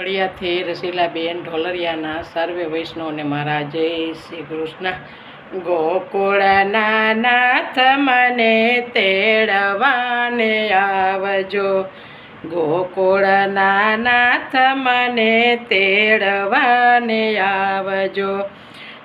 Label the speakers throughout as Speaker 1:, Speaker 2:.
Speaker 1: વડિયાથી રસીલાબેન ઢોલરિયાના સર્વે વૈષ્ણવને મારા જય શ્રી કૃષ્ણ. ગોકુળના નાથ મને તેડવાને આવજો. ગોકુળના નાથ મને તેડવાને આવજો.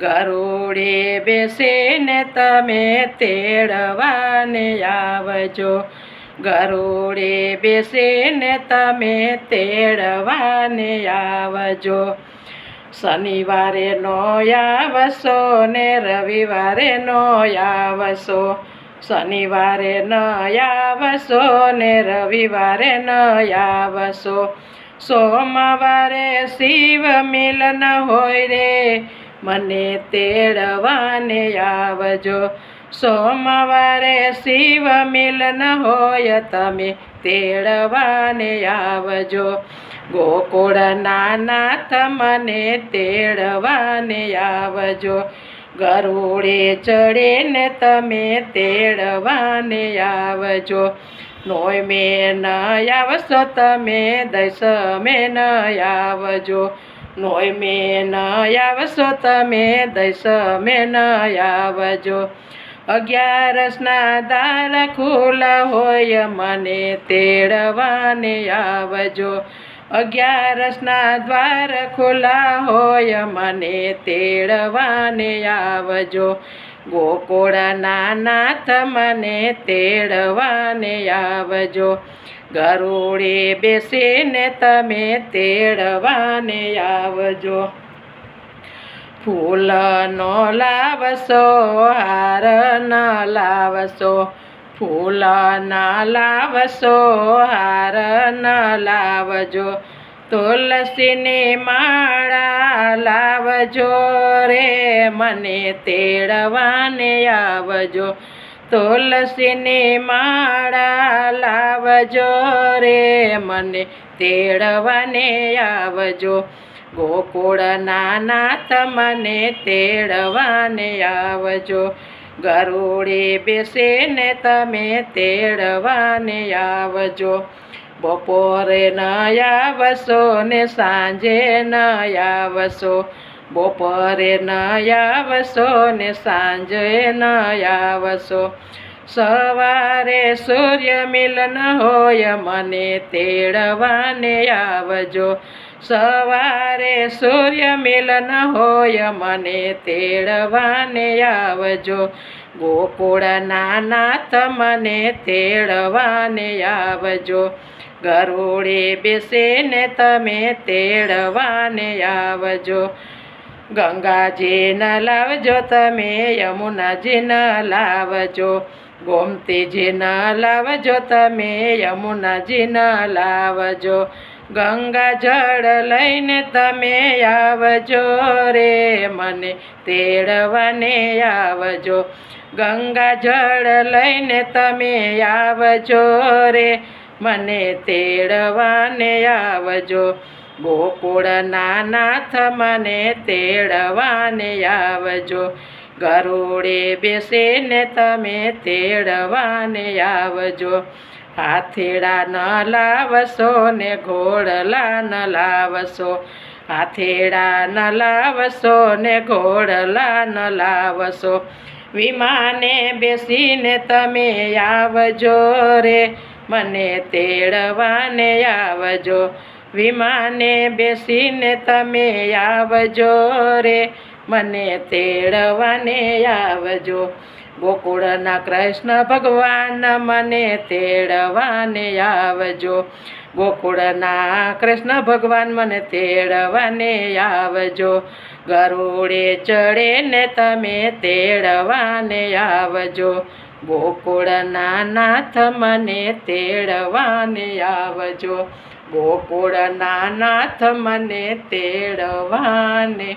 Speaker 1: ગરુડે બેસીને તમે તેડવાને આવજો. ગરુડે બેસીને તમે તેડવાને આવજો. શનિવારે નો આવશો ને રવિવારે નો આવશો. શનિવારે ન આવશો ને રવિવારે ન આવશો. સોમવારે શિવ મિલન હોય રે, મને તેડવાને આવજો. સોમવારે શિવ મિલન હોય તમે તેડવાને આવજો. ગોકુળ નાના તમને તેડવાને આવજો. ગરુડે ચડીને તમે તેડવાને આવજો. નોય મે ન આવશો તમે દસ મે ન આવજો. નોય મે ન આવશો તમે દસ મે ન આવજો. અગિયારસના દાર ખુલ્લા હોય, મને તેડવાને આવજો. અગિયારસના દ્વાર ખુલ્લા હોય, મને તેડવાને આવજો. ગોકુળના નાથ મને તેડવાને આવજો. ગરુડે બેસીને તમે તેડવાને આવજો. ફૂલ નો લાવશો હાર ન લાવશો ફૂલ ન લાવશો હાર ન લાવજો, તુલસીની માળા લાવજો રે, મને તેડવાને આવજો, તુલસીની માળા લાવજો રે, મને તેડવાને આવજો. ગોકુળના નાથ મને તેડવાને આવજો. ગરુડે બેસીને તમે તેડવાને આવજો. બપોરે ન આવશો ને સાંજે ન આવશો. બપોરે ન આવશો ને સાંજે ન આવશો. સવારે સૂર્ય મિલન હોય, મને તેડવાને આવજો. સવારે સૂર્ય મિલન હોય, મને તેડવાને આવજો. ગોકુળના નાથ મને તેડવાને આવજો. ગરુડે બેસીને તમે તેડવાને આવજો. ગંગાજી ન લાવજો, તમે યમુનાજી ન લાવજો. ગોમતીજી ન લાવજો, તમે યમુનાજી ન લાવજો. ગંગા જળ લઈને તમે આવજો રે મને તેડવાને આવજો. ગંગા જળ લઈને તમે આવજો રે મને તેડવાને આવજો. ગોકુળના નાથ મને તેડવાને આવજો. ગરુડે બેસીને તમે તેડવાને આવજો. હાથેડા ન લાવશો ને ઘોડલા ન લાવશો. હાથેડા ન લાવશો ને ઘોડલા ન લાવશો. વિમાને બેસીને તમે આવજો રે, મને તેડવાને આવજો. વિમાને બેસીને તમે આવજો રે મને તેડવાને આવજો. ગોકુળના કૃષ્ણ ભગવાન મને તેડવાને આવજો. ગોકુળના કૃષ્ણ ભગવાન મને તેડવાને આવજો. ગરુડે ચડે ને તમે તેડવાને આવજો. ગોકુળના નાથ મને તેડવાને આવજો. ગોકુળના નાથ મને તેડવાને